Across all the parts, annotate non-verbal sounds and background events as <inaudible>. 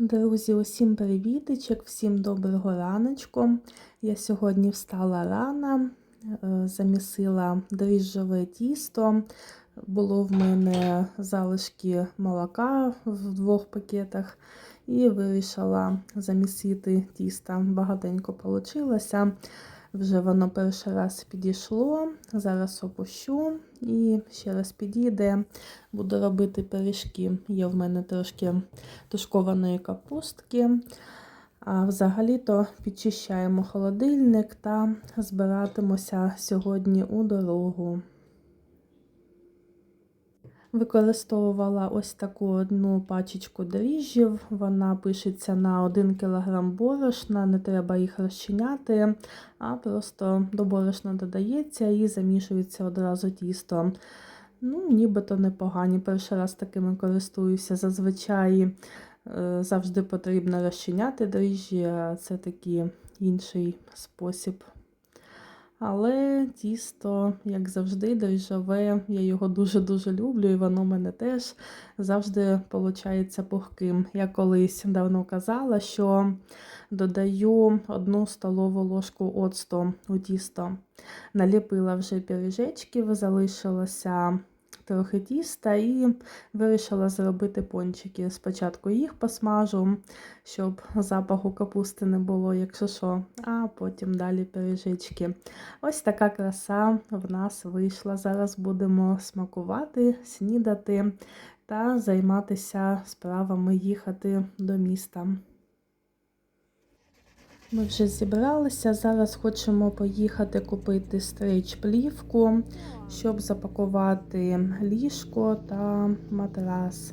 Друзі, усім привітичок, всім доброго раночку. Я сьогодні встала рано, е, замісила дріжджове тісто. Було в мене залишки молока в двох пакетах і вирішила замісити тісто. Багатенько вийшло. Вже воно перший раз підійшло. Зараз опущу і ще раз підійде. Буду робити пиріжки. Є в мене трошки тушкованої капустки. А взагалі-то підчищаємо холодильник та збиратимося сьогодні у дорогу. Використовувала ось таку одну пачечку дріжджів. Вона пишеться на 1 кг борошна, не треба їх розчиняти, а просто до борошна додається і замішується одразу тісто. Ну, Нібито непогані. Перший раз такими користуюся. Зазвичай е, завжди потрібно розчиняти дріжджі, а це такий інший спосіб. Але тісто, як завжди, дріжджове, я його дуже-дуже люблю, і воно в мене теж завжди виходить пухким. Я колись давно казала, що додаю одну столову ложку оцту у тісто. Наліпила вже піріжечків, залишилося трохи тіста і вирішила зробити пончики. Спочатку їх посмажу, щоб запаху капусти не було, якщо що, а потім далі пиріжечки. Ось така краса в нас вийшла. Зараз будемо смакувати, снідати та займатися справами їхати до міста. Ми вже зібралися. Зараз хочемо поїхати купити стрейч-плівку, щоб запакувати ліжко та матрас.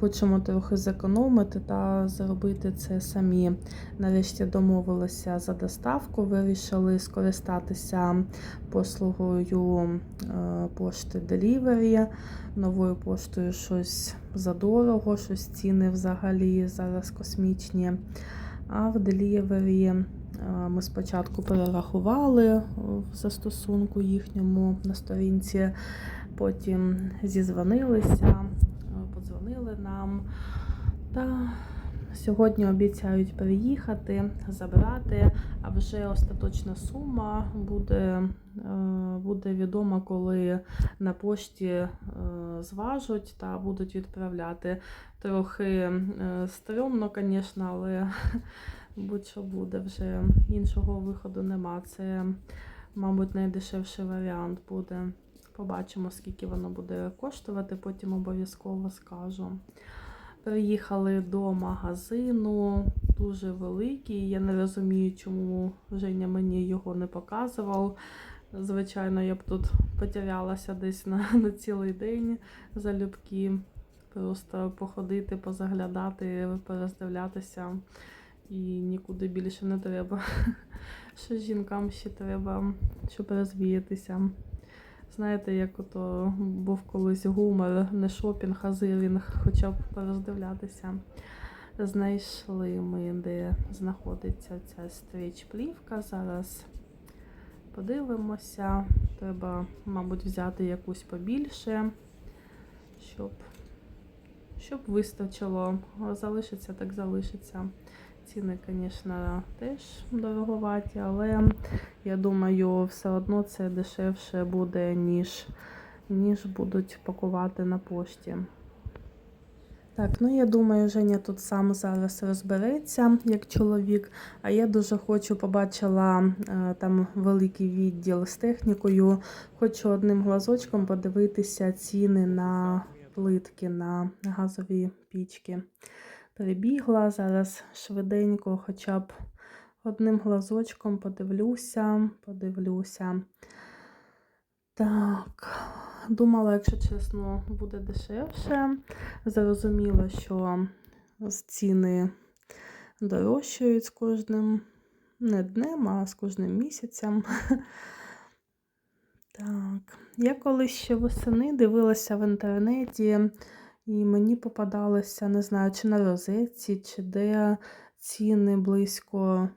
Хочемо трохи зекономити та зробити це самі. Нарешті домовилися за доставку, вирішили скористатися послугою е, пошти Delivery. Новою поштою щось задорого, щось ціни взагалі зараз космічні. А в делівері е, ми спочатку перерахували в застосунку їхньому на сторінці, потім зізвонилися, е, подзвонили нам. Та сьогодні обіцяють приїхати, забрати, а вже остаточна сума буде е, буде відома, коли на пошті зважуть та будуть відправляти. Трохи стрьомно, звісно, але <laughs> будь-що буде вже іншого виходу нема. Це, мабуть, найдешевший варіант буде. Побачимо, скільки воно буде коштувати, потім обов'язково скажу. Приїхали до магазину, дуже великий. Я не розумію, чому Женя мені його не показував. Звичайно, я б тут потерялася десь на, <laughs> на цілий день залюбки. Просто походити, позаглядати, пороздивлятися і нікуди більше не треба. <laughs> Що жінкам ще треба, щоб розвіятися. Знаєте, як ото був колись гумор, не шопінг, а зирінг, хоча б пороздивлятися. Знайшли ми, де знаходиться ця стріч-плівка. Зараз подивимося. Треба, мабуть, взяти якусь побільше, щоб щоб вистачило. Залишиться, так залишиться. Ціни, звісно, теж дороговаті, але я думаю, все одно це дешевше буде, ніж ніж будуть пакувати на пошті. Так, ну я думаю, Женя тут сам зараз розбереться як чоловік. А я дуже хочу побачила е, там великий відділ з технікою. Хочу одним глазочком подивитися ціни на плитки на газові пічки прибігла. Зараз швиденько, хоча б одним глазочком подивлюся, подивлюся. Так, думала, якщо чесно, буде дешевше. Зрозуміла, що ціни дорожчають з кожним не днем, а з кожним місяцем. Так, я колись ще восени дивилася в інтернеті і мені попадалося, не знаю, чи на розетці, чи де ціни близько,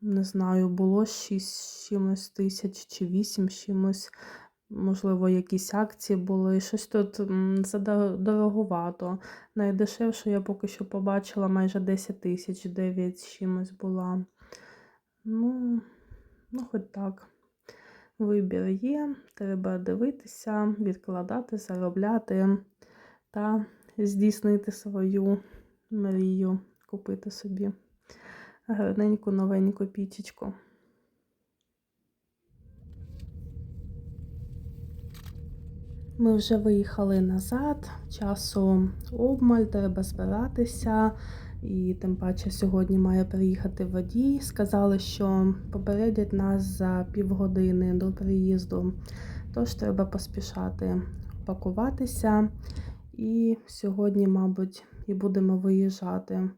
не знаю, було 6 чимось тисяч чи 8 чимось Можливо, якісь акції були. Щось тут задорогувато. Найдешевше я поки що побачила майже 10 тисяч, 9 чимось була. Ну, ну, хоч так. Вибір є, треба дивитися, відкладати, заробляти та здійснити свою мрію, купити собі гарненьку новеньку пічечку. Ми вже виїхали назад, часу обмаль, треба збиратися. І тим паче сьогодні має приїхати водій. Сказали, що попередять нас за півгодини до приїзду. Тож треба поспішати пакуватися. І сьогодні, мабуть, і будемо виїжджати,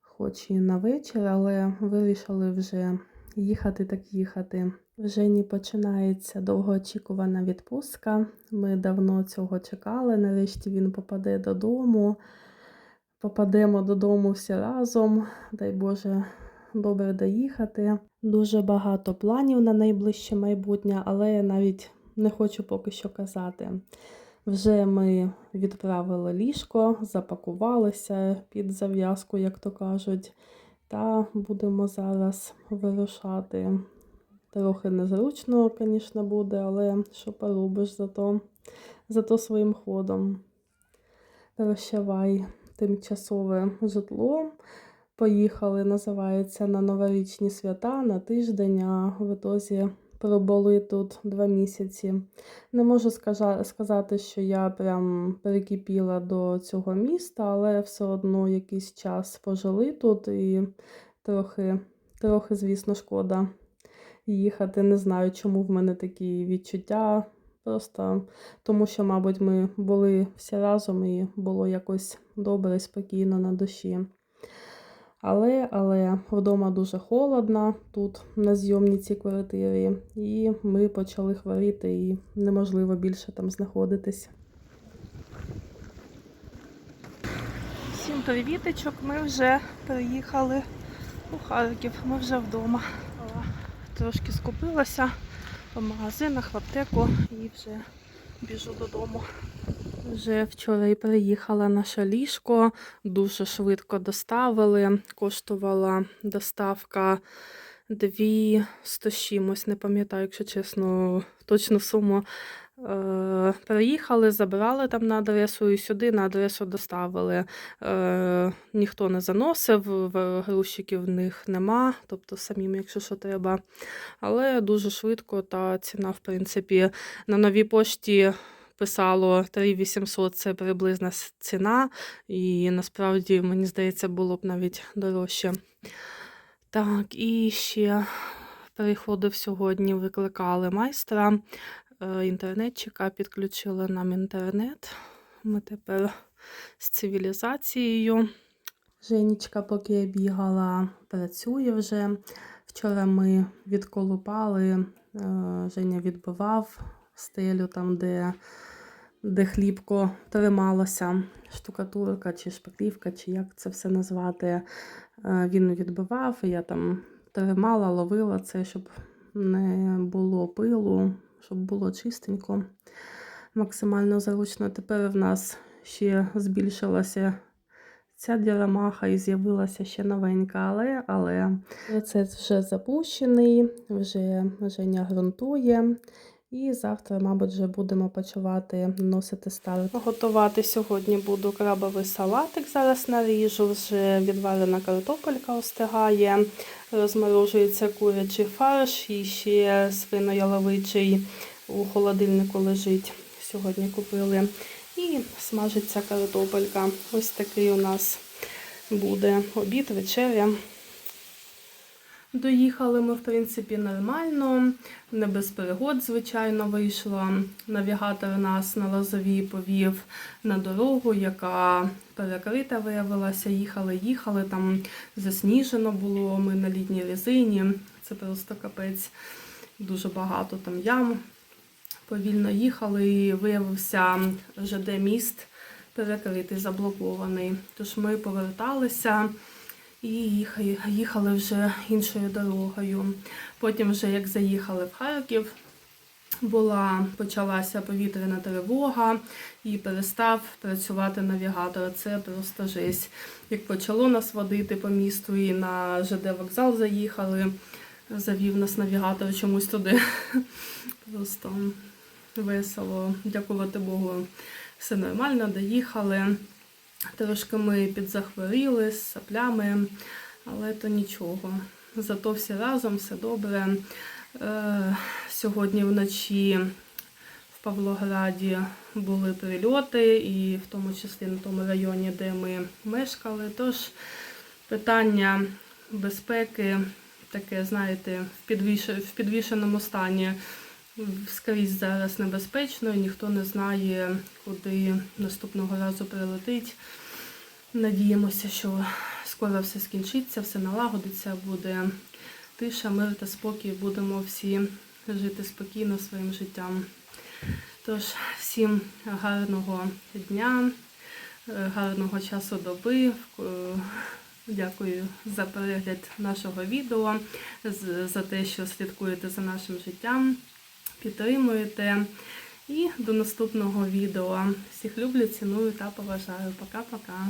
хоч і на вечір, але вирішили вже їхати так їхати. В Жені починається довгоочікувана відпустка. Ми давно цього чекали. Нарешті він попаде додому. Попадемо додому всі разом. Дай Боже, добре доїхати. Дуже багато планів на найближче майбутнє, але навіть не хочу поки що казати. Вже ми відправили ліжко, запакувалися під зав'язку, як то кажуть, та будемо зараз вирушати. Трохи незручно, звісно, буде, але що поробиш зато, зато своїм ходом. Прощавай тимчасове житло. Поїхали, називається, на новорічні свята на тиждень, а в ітозі пробули тут два місяці. Не можу сказати, що я прям перекипіла до цього міста, але все одно якийсь час пожили тут і трохи, трохи звісно, шкода їхати. Не знаю, чому в мене такі відчуття. Просто тому, що, мабуть, ми були всі разом і було якось добре спокійно на душі. Але, але вдома дуже холодно тут на зйомній цій квартирі, і ми почали хворіти, і неможливо більше там знаходитись. Всім привіточок! Ми вже приїхали у Харків, ми вже вдома. Трошки скупилася по магазинах, в аптеку і вже біжу додому. Вже вчора і приїхала наша ліжко, дуже швидко доставили. Коштувала доставка 200 з чимось, не пам'ятаю, якщо чесно, точну суму. Е, Приїхали, забрали там на адресу і сюди на адресу доставили. Е, ніхто не заносив, грузчиків в них нема, тобто самим, якщо що треба. Але дуже швидко та ціна, в принципі, на новій пошті писало 3800 це приблизна ціна, і насправді, мені здається, було б навіть дорожче. Так, і ще приходив сьогодні, викликали майстра е, інтернетчика, підключили нам інтернет. Ми тепер з цивілізацією. Женічка, поки я бігала, працює вже. Вчора ми відколупали, е, Женя відбивав стелю там, де, де хлібко трималося, штукатурка чи шпаклівка, чи як це все назвати. Е, Він відбивав, і я там тримала, ловила це, щоб не було пилу, щоб було чистенько, максимально зручно. Тепер в нас ще збільшилася ця дірамаха і з'явилася ще новенька, але, але процес вже запущений, вже Женя ґрунтує. І завтра, мабуть, вже будемо почувати носити старт. Готувати сьогодні буду крабовий салатик. Зараз наріжу, вже відварена картопелька остигає, розморожується курячий фарш і ще свино-яловичий у холодильнику лежить. Сьогодні купили. І смажиться картопелька. Ось такий у нас буде обід, вечеря. Доїхали ми, в принципі, нормально, не без пригод, звичайно, вийшло. Навігатор нас на лозовій повів на дорогу, яка перекрита виявилася. Їхали, їхали, там засніжено було, ми на літній резині. Це просто капець, дуже багато там ям. Повільно їхали і виявився ЖД міст перекритий, заблокований. Тож ми поверталися і їхали, вже іншою дорогою. Потім, вже як заїхали в Харків, була почалася повітряна тривога і перестав працювати навігатор. Це просто жесть. Як почало нас водити по місту і на ЖД вокзал заїхали, завів нас навігатор чомусь туди. <laughs> Просто весело. Дякувати Богу, все нормально, доїхали. Трошки ми підзахворіли з саплями, але то нічого. Зато всі разом, все добре. Е, Сьогодні вночі в Павлограді були прильоти, і в тому числі на тому районі, де ми мешкали. Тож питання безпеки таке, знаєте, в, підвіш... в підвішеному стані скрізь зараз небезпечно, ніхто не знає, куди наступного разу прилетить. Надіємося, що скоро все скінчиться, все налагодиться, буде тиша, мир та спокій. Будемо всі жити спокійно своїм життям. Тож, всім гарного дня, е, гарного часу доби. Дякую за перегляд нашого відео, за те, що слідкуєте за нашим життям, підтримуєте. І до наступного відео. Всіх люблю, ціную та поважаю. Пока-пока.